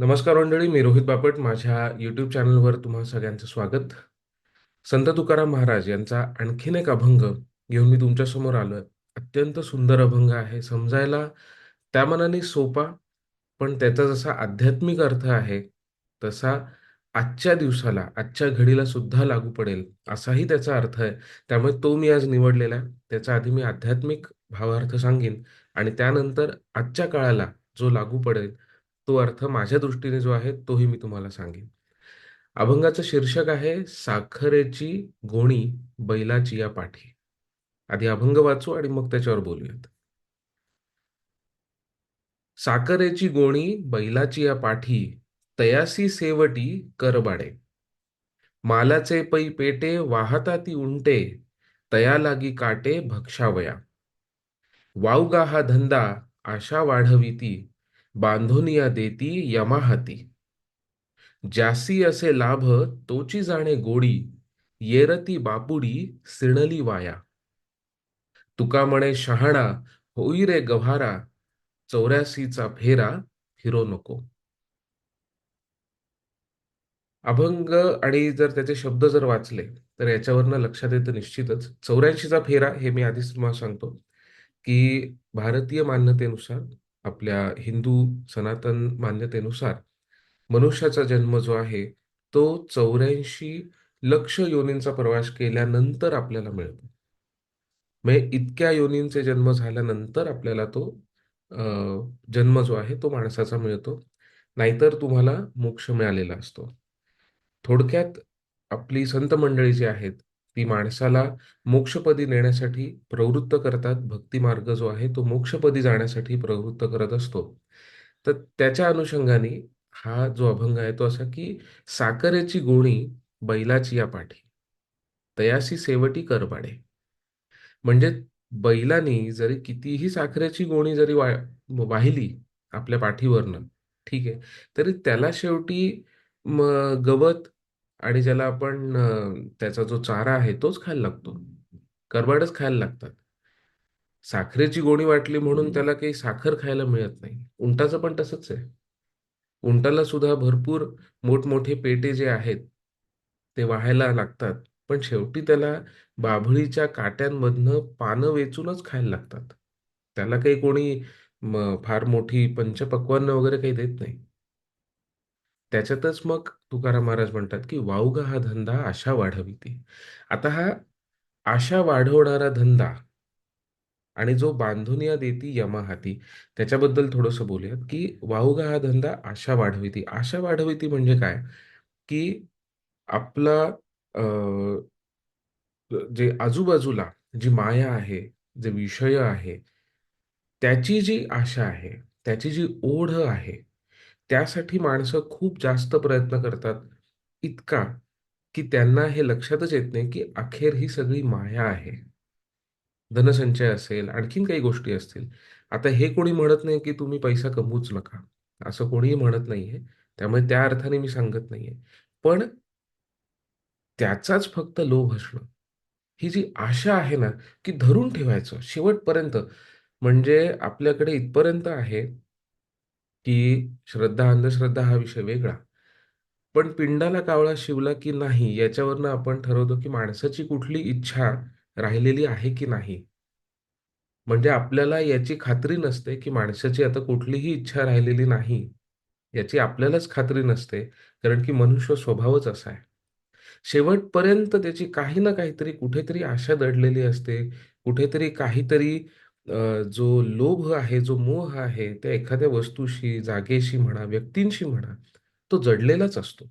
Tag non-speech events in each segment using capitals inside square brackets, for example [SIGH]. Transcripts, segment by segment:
नमस्कार मंडळी मी रोहित बापट. माझ्या यूट्यूब चॅनलवर तुम्हा सगळ्यांचं स्वागत. संत तुकाराम महाराज यांचा आणखीन एक अभंग घेऊन मी तुमच्यासमोर आलो आहे अत्यंत सुंदर अभंग आहे. समजायला त्या मनाने सोपा पण त्याचा जसा आध्यात्मिक अर्थ आहे तसा आजच्या दिवसाला आजच्या घडीला सुद्धा लागू पडेल असाही त्याचा अर्थ आहे. त्यामुळे तो मी आज निवडलेला आहे. त्याचा आधी मी आध्यात्मिक भावार्थ सांगेन आणि त्यानंतर आजच्या काळाला जो लागू पडेल तो अर्थ माझ्या दृष्टीने जो आहे तोही मी तुम्हाला सांगेन. अभंगाचं शीर्षक आहे साखरेची गोणी बैलाची या पाठी. आधी अभंग वाचू आणि मग त्याच्यावर बोलूयात. साखरेची गोणी बैलाची या पाठी तयासी सेवटी करबाडे मालाचे पै पेटे वाहता ती उंटे तया लागी काटे भक्षावया. वावगा हा धंदा आशा वाढविती बांधुनिया देती यमाहाती. जासी असे लाभ तोची जाणे गोडी येरती बापुडी सिणली वाया. तुका म्हणे शहाणा होई रे गव्हारा चौऱ्यासीचा फेरा फिरो नको. अभंग आणि जर त्याचे शब्द जर वाचले तर याच्यावरनं लक्षात येतं निश्चितच. चौऱ्याऐंशीचा फेरा हे मी आधीच तुम्हाला सांगतो की भारतीय मान्यतेनुसार आपल्या हिंदू सनातन मान्यतेनुसार मनुष्याचा जन्म जो आहे तो चौऱ्याऐंशी लक्ष योनींचा प्रवास केल्यानंतर आपल्याला मिळतो. म्हणजे इतक्या योनींचे जन्म झाल्यानंतर आपल्याला तो जन्म जो आहे तो माणसाचा मिळतो. नाहीतर तुम्हाला मोक्ष मिळालेला असतो. थोडक्यात आपली संत मंडळी जी आहेत ती माणसाला मोक्षपदी नेण्यासाठी प्रवृत्त करतात. भक्ती मार्ग जो आहे तो मोक्षपदी जाण्यासाठी प्रवृत्त करत असतो. तर त्याच्या अनुषंगाने हा जो अभंग आहे तो असा की साखरेची गोणी बैलाची या पाठी तयासी सेवटी करपाडे म्हणजे बैलानी जरी कितीही साखरेची गोणी जरी वा वाहिली आपल्या पाठीवरनं ठीक आहे तरी त्याला शेवटी मग गवत आणि ज्याला आपण त्याचा जो चारा आहे तोच खायला लागतो. करबाडच खायला लागतात. साखरेची गोणी वाटली म्हणून त्याला काही साखर खायला मिळत नाही. उंटाचं पण तसंच आहे. उंटाला सुद्धा भरपूर मोठमोठे पेटे जे आहेत ते वाहायला लागतात. पण शेवटी त्याला बाभळीच्या काट्यांमधनं पानं वेचूनच खायला लागतात. त्याला काही कोणी फार मोठी पंचपक्वान्न वगैरे काही देत नाही. त्याच्यातच मग तुकाराम महाराज म्हणतात की वाऊगा हा धंदा आशा वाढविती. आता हा आशा वाढवणारा धंदा आणि जो बांधुनिया देती यमा हाती त्याच्याबद्दल थोडंसं बोलूयात की वाहुगा हा धंदा आशा वाढविती. आशा वाढविती म्हणजे काय? की आपला जे आजूबाजूला जी माया आहे जे विषय आहे त्याची जी आशा आहे त्याची जी ओढ आहे त्यासाठी माणसं खूप जास्त प्रयत्न करतात. इतका की त्यांना हे लक्षातच येत नाही की अखेर ही सगळी माया आहे. धनसंचय असेल आणखीन काही गोष्टी असतील. आता हे कोणी म्हणत नाही की तुम्ही पैसा कमवूच नका. असं कोणीही म्हणत नाहीये. त्यामुळे त्या अर्थाने मी सांगत नाहीये. पण त्याचाच फक्त लोभ असणं. ही जी आशा आहे ना की धरून ठेवायचं शेवटपर्यंत म्हणजे आपल्याकडे इथपर्यंत आहे की श्रद्धा अंधश्रद्धा हा विषय वेगळा. पण पिंडाला कावळा शिवला की नाही याच्यावरनं आपण ठरवतो की माणसाची कुठली इच्छा राहिलेली आहे की नाही? म्हणजे आपल्याला याची खात्री नसते की माणसाची आता कुठलीही इच्छा राहिलेली नाही याची आपल्यालाच खात्री नसते कारण की मनुष्य स्वभावच असा आहे. शेवटपर्यंत त्याची काही ना काहीतरी कुठेतरी आशा दडलेली असते कुठेतरी काहीतरी जो लोभ आहे जो मोह आहे त्या एखाद्या वस्तूशी जागेशी म्हणा व्यक्तींशी म्हणा तो जडलेलाच असतो.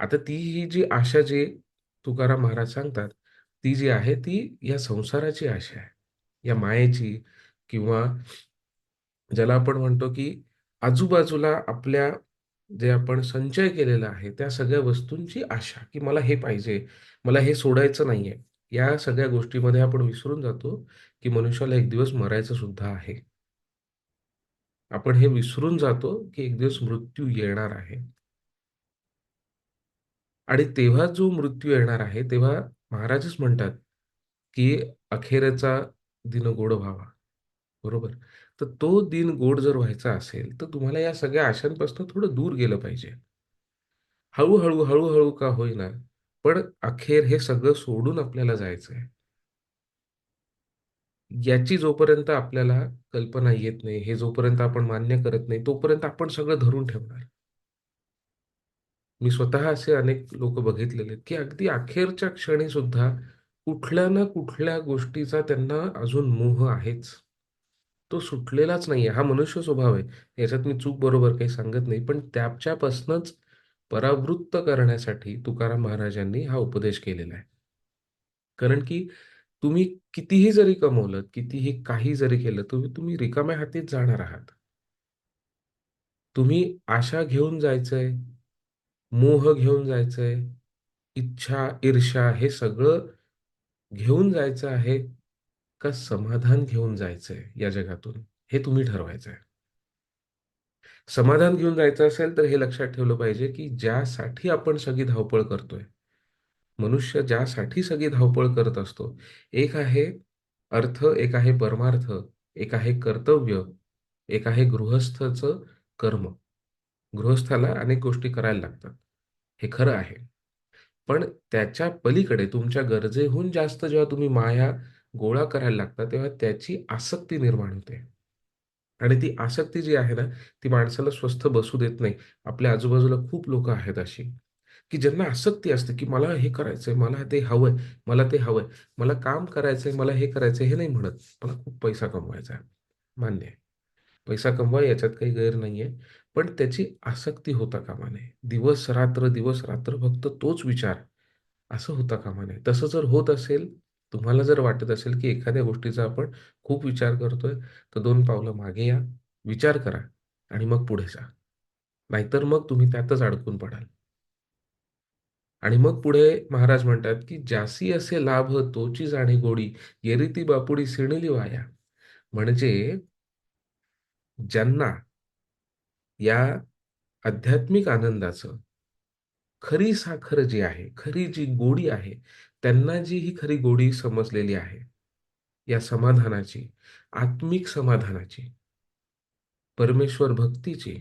आता ती ही जी आशा जी तुकाराम महाराज सांगतात ती जी आहे ती या संसाराची आशा आहे. या मायेची किंवा ज्याला आपण म्हणतो की आजूबाजूला आपल्या जे आपण संचय केलेला आहे त्या सगळ्या वस्तूंची आशा की मला हे पाहिजे मला हे सोडायचं नाहीये. या सगळ्या गोष्टीमध्ये आपण विसरून जातो की मनुष्याला एक दिवस मरायचं सुद्धा आहे. आपण हे विसरून जातो की एक दिवस मृत्यू येणार आहे. आणि तेव्हा जो मृत्यू येणार आहे तेव्हा महाराजच म्हणतात की अखेरचा दिन गोड व्हावा. बरोबर? तर तो दिन गोड जर व्हायचा असेल, तर तुम्हाला या सगळ्या आशांपासून थोडं दूर गेलं पाहिजे. हळूहळू हळूहळू का होईना, पण अखेर हे सगळं सोडून आपल्याला जायचं आहे याची जोपर्यंत आपल्याला कल्पना येत नाही, हे जोपर्यंत आपण मान्य करत नाही, तोपर्यंत आपण सगळं धरून ठेवणार. मी स्वतः असे अनेक लोक बघितलेले आहेत, की अगदी अखेरच्या क्षणी सुद्धा कुठल्या ना कुठल्या गोष्टीचा त्यांना अजून मोह आहेच. तो सुटलेलाच नाहीये. हा मनुष्य स्वभाव आहे. याच्यात मी चूक बरोबर काही सांगत नाही. पण त्याच्यापासूनच परावृत्त करण्यासाठी तुकाराम महाराजांनी हा उपदेश केलेला आहे. कारण की तुम्ही कितीही जरी कमवलं कितीही काही जरी केलं, तुम्ही तुम्ही रिकाम्या हातीत जाणार आहात. तुम्ही आशा घेऊन जायचंय, मोह घेऊन जायचंय, इच्छा, ईर्ष्या हे सगळं घेऊन जायचं आहे का समाधान घेऊन जायचंय या जगातून, हे तुम्ही ठरवायचं आहे. समाधान घेऊन जायचं असेल तर हे लक्षात ठेवलं पाहिजे, की ज्यासाठी आपण सगळी धावपळ करतोय, मनुष्य ज्यासाठी सगळी धावपळ करत असतो, एक आहे अर्थ, एक आहे परमार्थ, एक आहे कर्तव्य, एक आहे गृहस्थाचं कर्म. गृहस्थाला अनेक गोष्टी करायला लागतात. हे खरं आहे. पण त्याच्या पलीकडे तुमच्या गरजेहून जास्त जेव्हा तुम्ही माया गोळा करायला लागता, तेव्हा त्याची आसक्ती निर्माण होते. आणि ती आसक्ती जी आहे ना, ती माणसाला स्वस्थ बसू देत नाही. आपल्या आजूबाजूला खूप लोकं आहेत अशी, की ज्यांना आसक्ती असते, की मला हे करायचंय, मला ते हवंय, मला ते हवंय. मला काम करायचंय, मला हे करायचंय, हे नाही म्हणत. मला खूप पैसा कमवायचा आहे. मान्य आहे. पैसा कमवा याच्यात काही गैर नाही आहे पण त्याची आसक्ती होता कामा नये. दिवस-रात्र, दिवस-रात्र फक्त तोच विचार, असं होता कामा नये. तसं जर होत असेल, तुम्हाला जर वाटत असेल, की एखाद्या गोष्टीचा आपण खूप विचार करतोय, तर दोन पावलं मागे या, विचार करा आणि मग पुढे जा. नाहीतर मग तुम्ही त्यातच अडकून पडाल. आणि मग पुढे महाराज म्हणतात, की जासी असे लाभ तोची जाणी गोडी, येरिती बापुडी सिणली वाया." म्हणजे ज्यांना या आध्यात्मिक आनंदाचं खरी साखर जी आहे, खरी जी गोडी आहे, त्यांना जी ही खरी गोडी समजलेली आहे, या समाधानाची, आत्मिक समाधानाची, परमेश्वर भक्तीची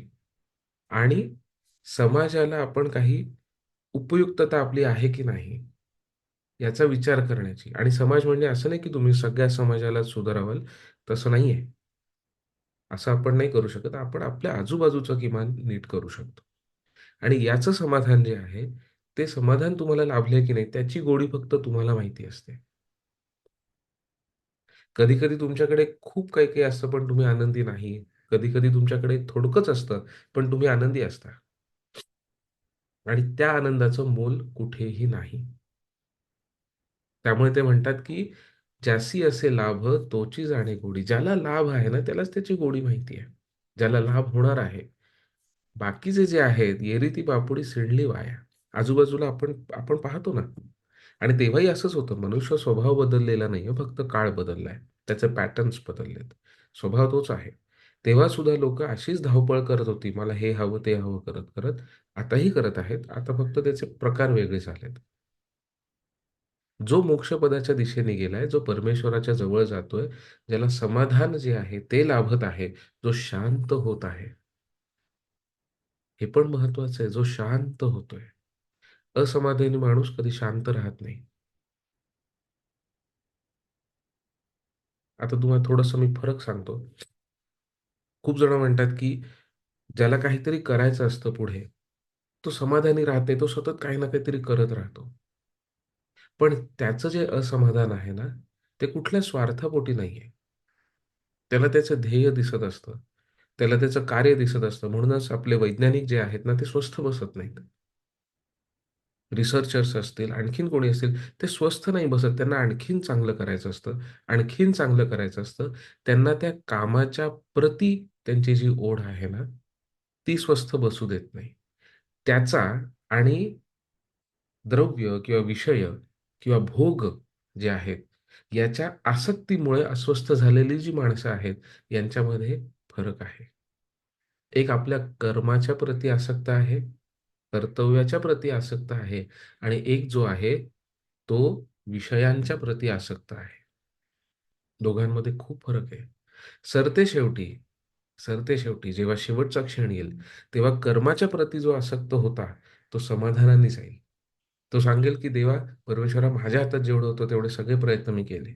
आणि समाजाला आपण काही उपयुक्तता आपली आहे की नाही, याचा विचार करण्याची आणि समाज म्हणजे असं नाही की तुम्ही सगळ्या समाजाला सुधारावाल तसं नाहीये. असं आपण नाही करू शकत. आपण आपल्या आजूबाजूचं किमान नीट करू शकतो. आणि याचं समाधान जे आहे, ते समाधान तुम्हाला लाभले की नाही, त्याची गोडी फक्त तुम्हाला माहिती असते. कधी-कधी तुमच्याकडे खूप काही-काही असतं, पण तुम्ही आनंदी नाही. कधी-कधी तुमच्याकडे थोडकंच असतं, पण तुम्ही आनंदी असता. आणि त्या आनंदाचं मोल कुठेही नाही. त्यामुळे ते म्हणतात, की "ज्यासी असे लाभ तोची जाणे गोडी." ज्याला लाभ आहे ना, त्यालाच त्याची गोडी माहिती आहे. ज्याला लाभ होणार आहे. बाकीचे जे आहेत, "येरी बापुडी सिडली वाया." आजूबाजूला आपण आपण पाहतो ना आणि तेव्हाही असंच होतं. मनुष्य स्वभाव बदललेला नाहीये, फक्त काळ बदललाय. त्याचे पॅटर्न्स बदललेत. स्वभाव तोच आहे. तेव्हा सुद्धा लोक अशीच धावपळ करत होती. मला हे हवं, ते हवं करत-करत आताही करत आहेत. आता फक्त त्याचे प्रकार वेगळे झालेत. जो मोक्षपदाच्या दिशेने गेलाय, जो परमेश्वराच्या जवळ जातोय, ज्याला समाधान जे आहे ते लाभत आहे, जो शांत होत आहे. हे पण महत्वाचं आहे, जो शांत होतोय. असमाधानी माणूस कधी शांत राहत नाही. आता तुम्हाला थोडंसं मी फरक सांगतो. खूप जण म्हणतात, की ज्याला काहीतरी करायचं असतं पुढे, तो समाधानी राहत नाही. तो सतत काही ना काहीतरी करत राहतो. पण त्याचं जे असमाधान आहे ना, ते कुठल्या स्वार्थापोटी नाहीये. त्याला त्याचं ध्येय दिसत असतं. त्याला त्याचं कार्य दिसत असतं. म्हणूनच आपले वैज्ञानिक जे आहेत ना, ते स्वस्थ बसत नाहीत. रिसर्चर्स असतील, आणखीन कोणी असतील, ते स्वस्थ नाही बसत. त्यांना आणखीन चांगलं करायचं असतं. आणखीन चांगलं करायचं असतं. त्यांना त्या कामाच्या प्रती त्यांची जी ओढ आहे ना, ती स्वस्थ बसू देत नाही. त्याचा आणि द्रव्य किंवा विषय किंवा भोग जे आहेत, याच्या आसक्तीमुळे अस्वस्थ झालेली जी माणसं आहेत, यांच्यामध्ये फरक आहे. एक आपल्या कर्माच्या प्रती आसक्त आहे, कर्तव्याच्या प्रती आसक्त आहे आणि एक जो आहे, तो विषयांच्या प्रती आसक्त आहे. दोघांमध्ये खूप फरक आहे. सरते शेवटी सरते शेवटी जेव्हा शेवटचा क्षण येईल तेव्हा कर्माच्या प्रती जो आसक्त होता तो समाधानाने जाईल तो सांगेल की देवा परमेश्वरा माझ्या हातात जेवढं होतं तेवढे सगळे प्रयत्न मी केले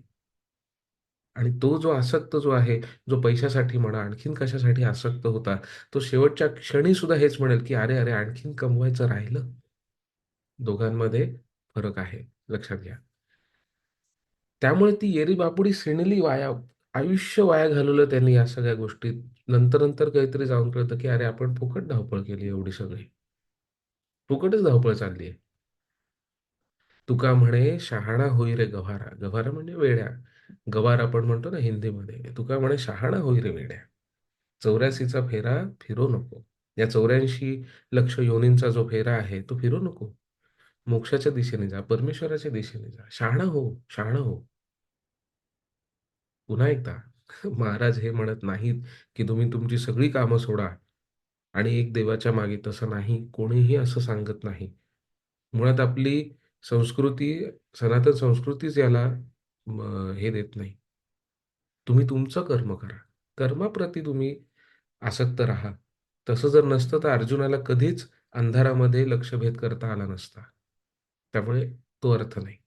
आणि तो जो आसक्त जो आहे जो पैशासाठी म्हणा आणखीन कशासाठी आसक्त होता तो शेवटच्या क्षणी सुद्धा हेच म्हणेल की अरे अरे आणखीन कमवायचं राहिलं? दोघांमध्ये फरक आहे. लक्षात घ्या. त्यामुळे ती येरी बापुडी सिणली वाया आयुष्य वाया घालवलं त्यांनी या सगळ्या गोष्टीत. नंतर नंतर काहीतरी जाऊन कळतं की अरे आपण फुकट धावपळ केली एवढी सगळी. फुकटच धावपळ चालली आहे. तुका म्हणे शहाणा होई रे गव्हारा. गव्हारा म्हणजे वेड्या. गवार आपण म्हणतो ना हिंदीमध्ये तुका म्हणे शहाणा होई रे वेड्या. चौऱ्याशीचा फेरा फिरू नको. या चौऱ्याऐंशी लक्ष योनींचा जो फेरा आहे तो फिरू नको. मोक्षाच्या दिशेने जा परमेश्वराच्या दिशेने जा. शहाणा हो शहाणा हो. पुन्हा एकदा महाराज हे म्हणत नाहीत की तुम्ही तुमची सगळी कामं सोडा आणि एक देवाच्या मागे तसं नाही कोणीही असं सांगत नाही. मुळात आपली संस्कृती सनातन संस्कृतीच याला हे देत नाही. तुम्ही तुमचं कर्म करा. कर्माप्रती तुम्ही आसक्त राहा. तसं जर नसतं तर अर्जुनाला कधीच अंधारामध्ये लक्षभेद करता आला नसता. त्यामुळे तो अर्थ नाही.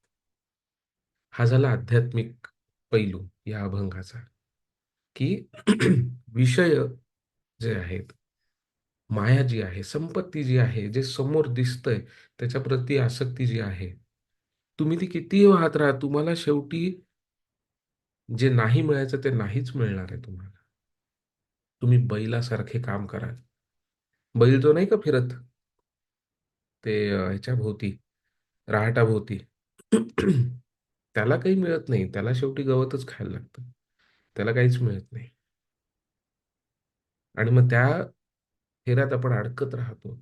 हा झाला आध्यात्मिक पैलू या अभंगाचा. की [CLEARS THROAT] विषय जे आहेत माया जी आहे संपत्ती जी आहे जे समोर दिसतंय त्याच्याप्रती आसक्ती जी आहे तुम्ही ती कितीही वाहत राहा तुम्हाला शेवटी जे नाही मिळायचं ते नाहीच मिळणार आहे तुम्हाला. तुम्ही बैलासारखे काम कराल. बैल जो नाही का फिरत? ते ह्याच्या भोवती राहटा भोवती. [CLEARS THROAT] त्याला काही मिळत नाही. त्याला शेवटी गवतच खायला लागतं. त्याला काहीच मिळत नाही. आणि मग त्या फेऱ्यात आपण अडकत राहतो.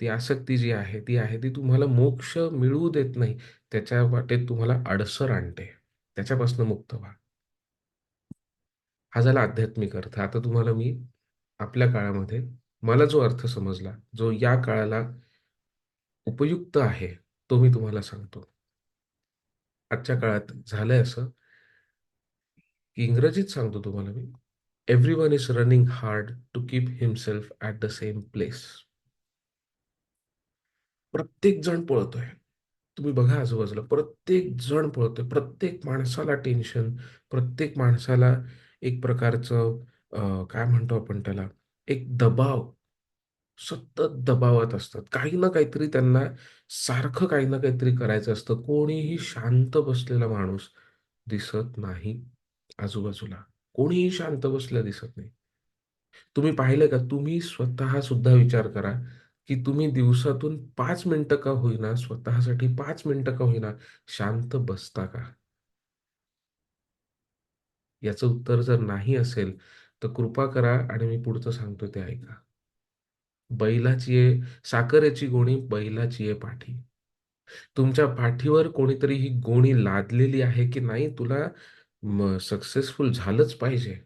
ती आसक्ती जी आहे ती आहे ती तुम्हाला मोक्ष मिळवू देत नाही. त्याच्या वाटेत तुम्हाला अडसर आणते. त्याच्यापासून मुक्त व्हा. हा झाला आध्यात्मिक अर्थ. आता तुम्हाला मी आपल्या काळामध्ये मला जो अर्थ समजला जो या काळाला उपयुक्त आहे तो मी तुम्हाला सांगतो. आजच्या काळात झालंय असं की इंग्रजीत सांगतो तुम्हाला मी everyone is running hard to keep himself at the same place प्रत्येक जण पळतोय. तुम्ही बघा आजूबाजूला प्रत्येक जण पळतोय प्रत्येक माणसाला टेन्शन प्रत्येक माणसाला एक प्रकारचं काय म्हणतो आपण त्याला एक दबाव सतत दबावात असतात. काही ना काहीतरी त्यांना सारखं काही ना काहीतरी करायचं असतं. कोणीही शांत बसलेला माणूस दिसत नाही आजूबाजूला. कोणीही शांत बसलेला दिसत नाही. तुम्ही पाहिलं का? तुम्ही स्वतः सुद्धा विचार करा की तुम्ही दिवसातून पाच मिनिटं का होईना स्वतःसाठी पाच मिनिटं का होईना शांत बसता का? याचं उत्तर जर नाही असेल तर कृपा करा आणि मी पुढचं सांगतो ते ऐका. बैलाची ये साखरेची गोणी बैलाची आहे पाठी. तुमच्या पाठीवर कोणीतरी ही गोणी लादलेली आहे की नाही तुला सक्सेसफुल झालंच पाहिजे.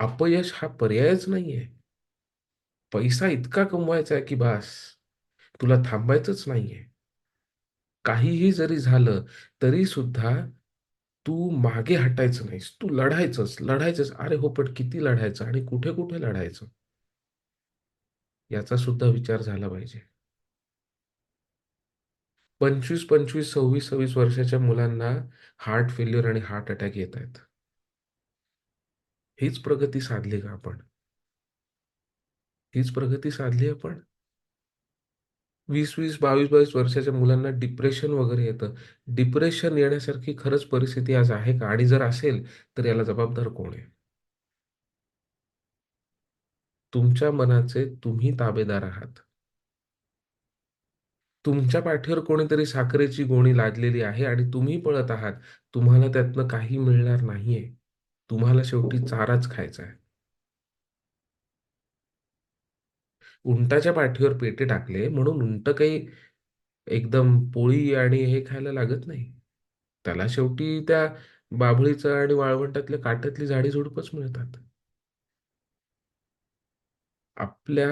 अपयश हा पर्यायच नाहीये. पैसा इतका कमवायचा आहे की बास तुला थांबायचंच नाहीये. काहीही जरी झालं तरी सुद्धा तू मागे हटायचं नाहीस. तू लढायचंच लढायचंच अरे हो पण किती लढायचं आणि कुठे कुठे लढायचं? याचा सुद्धा विचार झाला पाहिजे. पंचवीस पंचवीस सव्वीस सव्वीस वर्षाच्या मुलांना हार्ट फेल्युअर आणि हार्ट अटॅक येत आहेत. हीच प्रगती साधली का आपण? हीच प्रगती साधली आपण. वीस वीस बावीस बावीस वर्षाच्या मुलांना डिप्रेशन वगैरे येतं. डिप्रेशन येण्यासारखी खरंच परिस्थिती आज आहे का? आणि जर असेल तर याला जबाबदार कोण आहे? तुमच्या मनाचे तुम्ही ताबेदार आहात. तुमच्या पाठीवर कोणीतरी साखरेची गोणी लादलेली आहे आणि तुम्ही पळत आहात. तुम्हाला त्यातनं काही मिळणार नाहीये. तुम्हाला शेवटी चाराच खायचा आहे. उंटाच्या पाठीवर पेटे टाकले म्हणून उंट काही एकदम पोळी आणि हे खायला लागत नाही त्याला शेवटी त्या बाभळीचं आणि वाळवंटातल्या काट्यातली झाडी झुडपच मिळतात आपल्या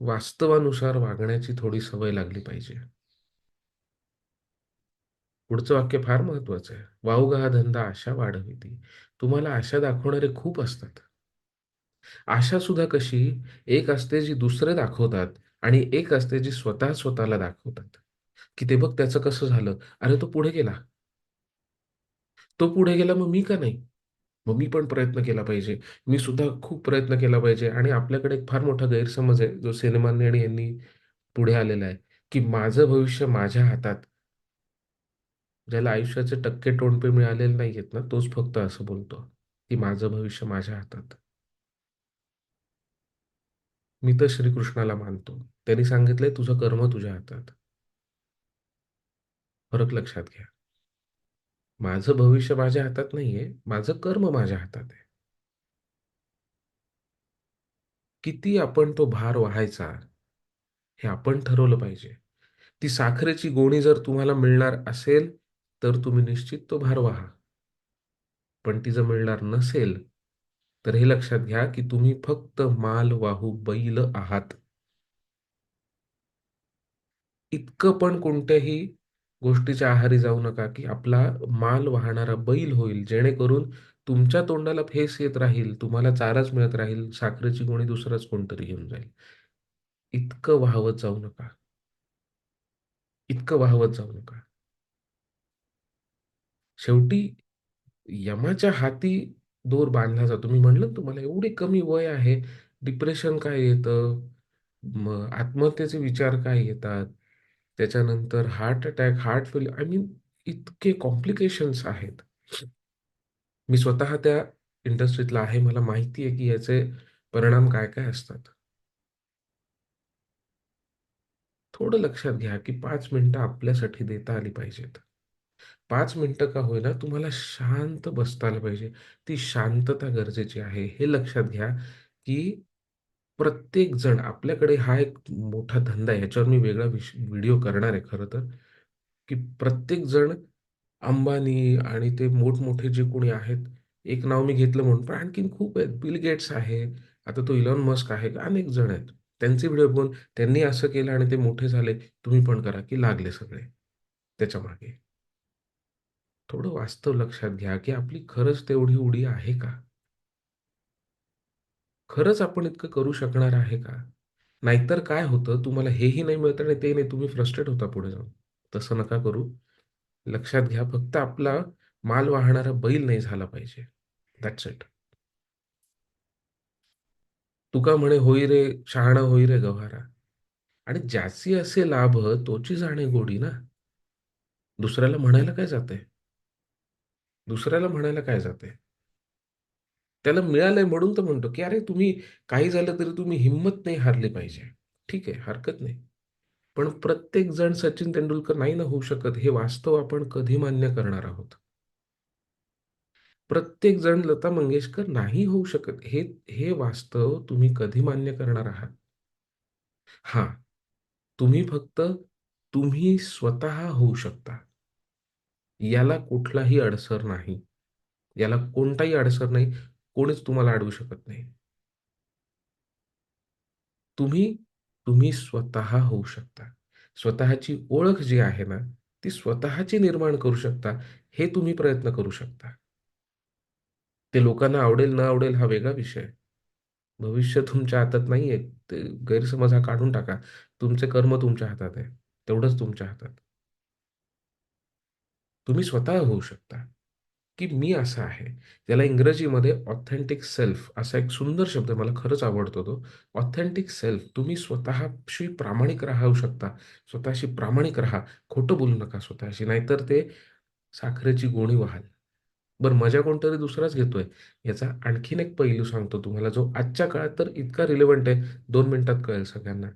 वास्तवानुसार वागण्याची थोडी सवय लागली पाहिजे पुढचं वाक्य फार महत्वाचं आहे. वाऊगा हा धंदा आशा वाढविती. तुम्हाला आशा दाखवणारे खूप असतात. आशा सुद्धा कशी? एक असते जी दुसरे दाखवतात आणि एक असते जी स्वतः स्वतःला दाखवतात, की "ते बघ त्याचं कसं झालं. अरे तो पुढे गेला." तो पुढे गेला मग मी का नाही? मग मी पण प्रयत्न केला पाहिजे. मी सुद्धा खूप प्रयत्न केला पाहिजे आणि आपल्याकडे एक फार मोठा गैरसमज आहे, जो सिनेमाने आणि यांनी पुढे आलेला आहे, की माझं भविष्य माझ्या हातात. ज्याला आयुष्याचे टक्के-टोणपे मिळालेले नाहीयेत ना, तोच फक्त असं बोलतो, की माझं भविष्य माझ्या हातात. मी तर श्रीकृष्णाला मानतो. त्यांनी सांगितलंय, "तुझं कर्म तुझ्या हातात." फरक लक्षात घ्या. माझं भविष्य माझ्या हातात नाहीये. माझं कर्म माझ्या हातात आहे. किती आपण तो भार वाहायचा, हे आपण ठरवलं पाहिजे. ती साखरेची गोणी जर तुम्हाला मिळणार असेल, तर तुम्ही निश्चित तो भार वाहा. पण ती जर मिळणार नसेल, तर हे लक्षात घ्या, की तुम्ही फक्त मालवाहू बैल आहात. इतकं पण कोणत्याही गोष्टीच्या आहारी जाऊ नका, की आपला माल वाहणारा बैल होईल, जेणेकरून तुमच्या तोंडाला फेस येत राहील, तुम्हाला चाराच मिळत राहील, साखरेची गोणी दुसरंच कोणतरी घेऊन जाईल. इतकं वाहवत जाऊ नका. इतकं वाहवत जाऊ नका. शेवटी यमाच्या हाती दोर बांधला जातो. मी म्हटलं तुम्हाला एवढे कमी वय आहे, डिप्रेशन काय येतं, आत्महत्येचे विचार काय येतात, त्याच्यानंतर heart attack, heart fail I mean इतके कॉम्प्लिकेशन्स आहेत. मी स्वतः त्या इंडस्ट्रीतला आहे. मला माहिती आहे, की याचे परिणाम काय-काय असतात. थोडं लक्षात घ्या, की पाच मिनिटं आपल्यासाठी देता आली पाहिजेत. पाच मिनटं का होईना तुम्हाला शांत बसताला पाहिजे. ती शांतता गरजेची आहे. हे लक्षात घ्या, की प्रत्येक जण आपल्याकडे हा एक मोठा धंदा आहे. याच्यावर मी वेगळा विश व्हिडिओ करणार आहे खरं तर, की प्रत्येक जण अंबानी आणि ते मोठमोठे जे कोणी आहेत, एक नाव मी घेतलं म्हणून, पण आणखीन खूप आहेत. बिल गेट्स आहे, आता तो इलॉन मस्क आहे, अनेक जण आहेत. त्यांचे व्हिडिओ बघून त्यांनी असं केलं आणि ते मोठे झाले, तुम्ही पण करा, की लागले सगळे त्याच्यामागे थोडं वास्तव लक्षात घ्या, की आपली खरंच तेवढी उडी आहे का? खरंच आपण इतकं करू शकणार आहे का? नाहीतर काय होतं, तुम्हाला हेही नाही मिळत आणि ते नाही, तुम्ही फ्रस्ट्रेट होता पुढे जाऊन. तसं नका करू. लक्षात घ्या, फक्त आपला माल वाहणारा बैल नाही झाला पाहिजे. That's it. तुका म्हणे, "होई रे शहाणा होई रे गव्हारा." आणि ज्याची असे लाभ तोची जाणे गोडी ना. दुसऱ्याला म्हणायला काय जातंय? दुसऱ्याला म्हणायला काय जाते त्याला मिळालंय म्हणून तर म्हणतो, की "अरे तुम्ही काही झालं तरी तुम्ही हिंमत नाही हारली पाहिजे." ठीक आहे, हरकत नाही. पण प्रत्येक जण सचिन तेंडुलकर नाही ना होऊ शकत, हे वास्तव आपण कधी मान्य करणार आहोत? प्रत्येक जण लता मंगेशकर नाही होऊ शकत. हे हे वास्तव तुम्ही कधी मान्य करणार आहात? हा तुम्ही फक्त तुम्ही स्वतः होऊ शकता. याला कुठलाही अडसर नाही. याला कोणताही अडसर नाही. कोणीच तुम्हाला अडवू शकत नाही. तुम्ही, तुम्ही स्वतः होऊ शकता. स्वतःची ओळख जी आहे ना, ती स्वतःची निर्माण करू शकता. हे तुम्ही प्रयत्न करू शकता. ते लोकांना आवडेल न आवडेल हा वेगळा विषय भविष्य तुमच्या हातात नाहीये. ते गैरसमज हा काढून टाका. तुमचे कर्म तुमच्या हातात आहे. तेवढंच तुमच्या हातात. तुम्ही स्वतः होऊ शकता, की मी असा आहे. ज्याला इंग्रजीमध्ये ऑथेंटिक सेल्फ असा एक सुंदर शब्द मला खरंच आवडतो तो. ऑथेंटिक सेल्फ तुम्ही स्वतःशी प्रामाणिक राहू शकता. स्वतःशी प्रामाणिक राहा. खोटं बोलू नका स्वतःशी. नाहीतर ते साखरेची गोणी व्हाल बरं मजा कोणतरी दुसराच घेतोय. याचा आणखीन एक पैलू सांगतो तुम्हाला, जो आजच्या काळात तर इतका रिलेव्हंट आहे, दोन मिनिटात कळेल सगळ्यांना.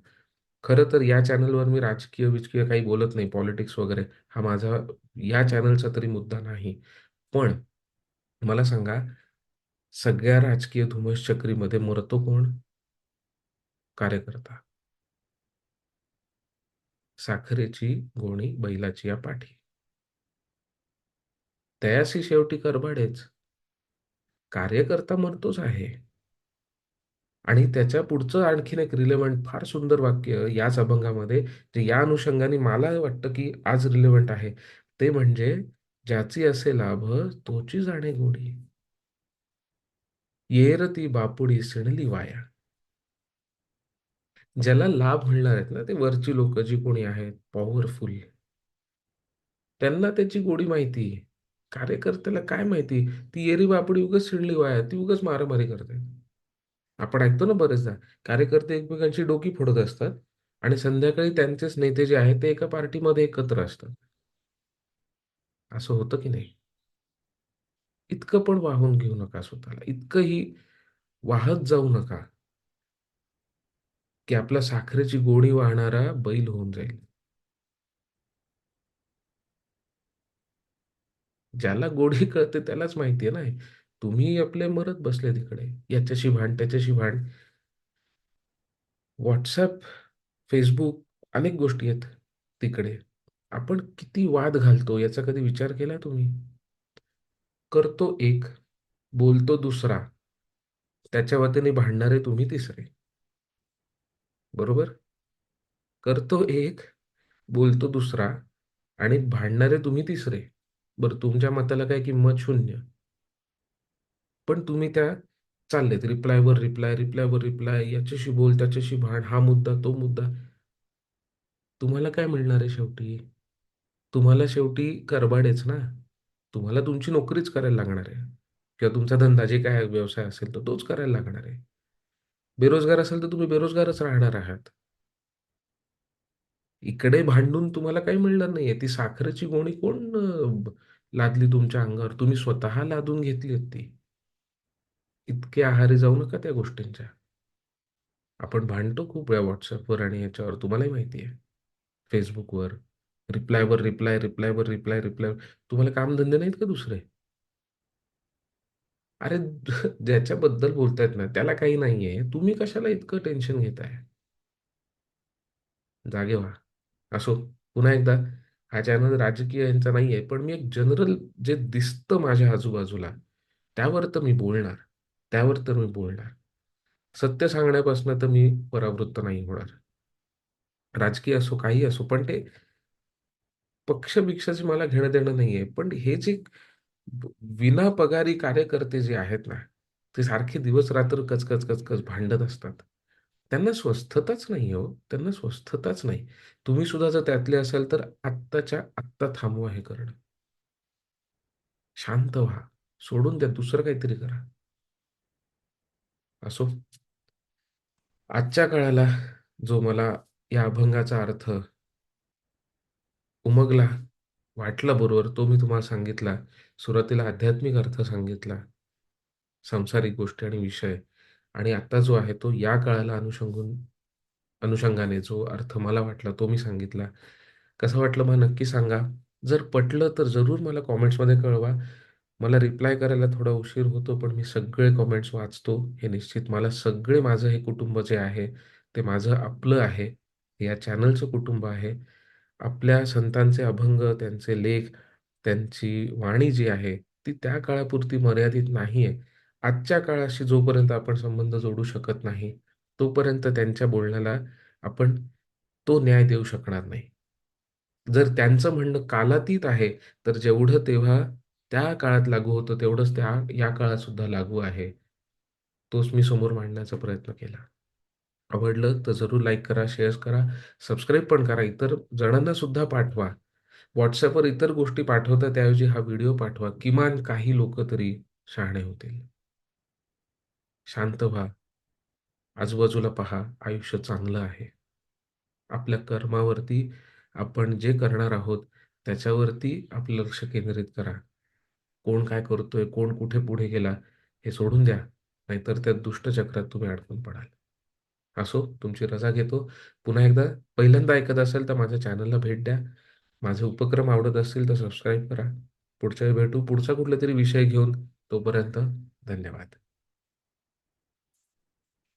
खरं तर या चॅनलवर मी राजकीय विजकीय काही बोलत नाही, पॉलिटिक्स वगैरे. हा माझा या चॅनलचा तरी मुद्दा नाही. पण मला सांगा, सगळ्या राजकीय धुमश्चक्रीमध्ये मरतो कोण? कार्यकर्ता. साखरेची गोणी बैलाची या पाठी. तयासी शेवटी करबडेच कार्यकर्ता मरतोच आहे. आणि त्याच्या पुढचं आणखीन एक रिलेव्हंट फार सुंदर वाक्य याच अभंगामध्ये, जे या अनुषंगाने मला वाटतं, की आज रिलेव्हंट आहे. ते म्हणजे ज्याची असे लाभ तोची जाणे गोडी येर ती बापुडी सिणली वाया. ज्याला लाभ मिळणार आहेत ना ते वरची लोक जी कोणी आहेत पॉवरफुल त्यांना त्याची गोडी माहिती. आहे कार्यकर्त्याला काय माहिती? ती येरी बापडी उगाच शिणली वाया ती उगाच मारामारी करते. आपण ऐकतो ना बरेचदा कार्यकर्ते एकमेकांची डोकी फोडत असतात आणि संध्याकाळी त्यांचेच नेते जे आहेत ते एका पार्टीमध्ये एकत्र असतात. असं होतं की नाही? इतकं पण वाहून घेऊ नका स्वतःला. इतकंही वाहत जाऊ नका की आपल्या साखरेची गोडी वाहणारा बैल होऊन जाईल. ज्याला गोडी कळते त्यालाच माहिती आहे ना तुम्ही आपले मरत बसले तिकडे. याच्याशी भांड त्याच्याशी भांड. व्हॉट्सॲप फेसबुक अनेक गोष्टी आहेत तिकडे. आपण किती वाद घालतो याचा कधी विचार केला तुम्ही? करतो एक बोलतो दुसरा. त्याच्या वतीने भांडणारे तुम्ही तिसरे. बरोबर? करतो एक बोलतो दुसरा आणि भांडणारे तुम्ही तिसरे. बरं तुमच्या मताला काय किंमत शून्य? पण तुम्ही त्या चाललेत. रिप्लायवर रिप्लाय रिप्लायवर रिप्लाय याच्याशी बोल त्याच्याशी भांड हा मुद्दा तो मुद्दा. तुम्हाला काय मिळणार आहे शेवटी? तुम्हाला शेवटी करबाडेच ना? तुम्हाला तुमची नोकरीच करायला लागणार आहे. किंवा तुमचा धंदा जे काय व्यवसाय असेल तर तोच करायला लागणार आहे. बेरोजगार असेल तर तुम्ही बेरोजगारच राहणार आहात. इकडे भांडून तुम्हाला काही मिळणार नाहीये. ती साखरेची गोणी कोण लादली तुमच्या अंगावर? तुम्ही स्वतः लादून घेतली ती. इतके आहारी जाऊ नका त्या गोष्टींच्या. आपण भांडतो खूप वेळा व्हॉट्सअपवर आणि याच्यावर तुम्हालाही माहिती आहे. फेसबुकवर रिप्लायवर रिप्लाय रिप्लायवर रिप्लाय रिप्लाय तुम्हाला कामधंदे नाहीत का दुसरे? अरे ज्याच्याबद्दल बोलतायत ना त्याला काही नाहीये. तुम्ही कशाला इतकं टेन्शन घेताय? जागे व्हा. असो पुन्हा एकदा हा चॅनल राजकीय यांचा नाहीये पण मी एक जनरल जे दिसतं माझ्या आजूबाजूला त्यावर तर मी बोलणार. त्यावर तर मी बोलणार. सत्य सांगण्यापासून तर मी परावृत्त नाही होणार. राजकीय असो काही असो पण ते पक्ष भिक्षाचे मला घेणं देणं नाहीये. पण हे जे विना पगारी कार्यकर्ते जे आहेत ना ते सारखे दिवस रात्र कचकच कचकच भांडत असतात. त्यांना स्वस्थताच नाही हो. त्यांना स्वस्थताच नाही. तुम्ही सुद्धा जर त्यातले असाल तर आत्ताच्या आत्ता थांबवा हे करणं. शांत व्हा. सोडून द्या. दुसरं काहीतरी करा. असो. आजच्या काळाला जो मला या अभंगाचा अर्थ उमगला वाटला बरोबर तो मी तुम्हाला सांगितला. सुरुवातीला आध्यात्मिक अर्थ सांगितला. सांसारिक गोष्टी आणि विषय. आणि आता जो आहे तो या काळाला अनुषंगून अनुषंगाने जो अर्थ मला वाटला तो मी सांगितला. कसं वाटलं मला नक्की सांगा. जर पटलं तर जरूर मला कॉमेंट्समध्ये कळवा. मला रिप्लाय करायला थोडा उशीर होतो पण मी सगळे कॉमेंट्स वाचतो. हे निश्चित मला सगळे माझं हे कुटुंब जे आहे ते माझं आपलं आहे. या चॅनलचं कुटुंब आहे. आपल्या संतांचे अभंग त्यांचे लेख त्यांची वाणी जी आहे ती त्या काळापुरती मर्यादित नाही आहे आजच्या काळाशी जोपर्यंत आपण संबंध जोडू शकत नाही तोपर्यंत त्यांच्या बोलण्याला आपण तो न्याय देऊ शकणार नाही. जर त्यांचं म्हणणं कालातीत आहे तर जेवढं तेव्हा त्या काळात लागू होतं तेवढंच त्या या काळात सुद्धा लागू आहे. तोच मी समोर मांडण्याचा प्रयत्न केला. आवडलं तर जरूर लाईक करा शेअर करा सबस्क्राईब पण करा. इतर जणांना सुद्धा पाठवा. व्हॉट्सअपवर इतर गोष्टी पाठवता त्याऐवजी हा व्हिडिओ पाठवा. किमान काही लोक तरी शहाणे होतील. शांत व्हा. आजूबाजूला पहा. आयुष्य चांगलं आहे. आपल्या कर्मावरती आपण जे करणार आहोत त्याच्यावरती आपलं लक्ष केंद्रित करा. कोण काय करतोय कोण कुठे पुढे गेला हे सोडून द्या. नाहीतर त्या दुष्टचक्रात तुम्ही अडकून पडाल. असो तुमची रजा घेतो. पुन्हा एकदा पहिल्यांदा ऐकत असेल तर माझ्या चॅनलला भेट द्या. माझे उपक्रम आवडत असतील तर सबस्क्राईब करा. पुढच्या वेळी भेटू. पुढचा कुठला तरी विषय घेऊन तोपर्यंत धन्यवाद.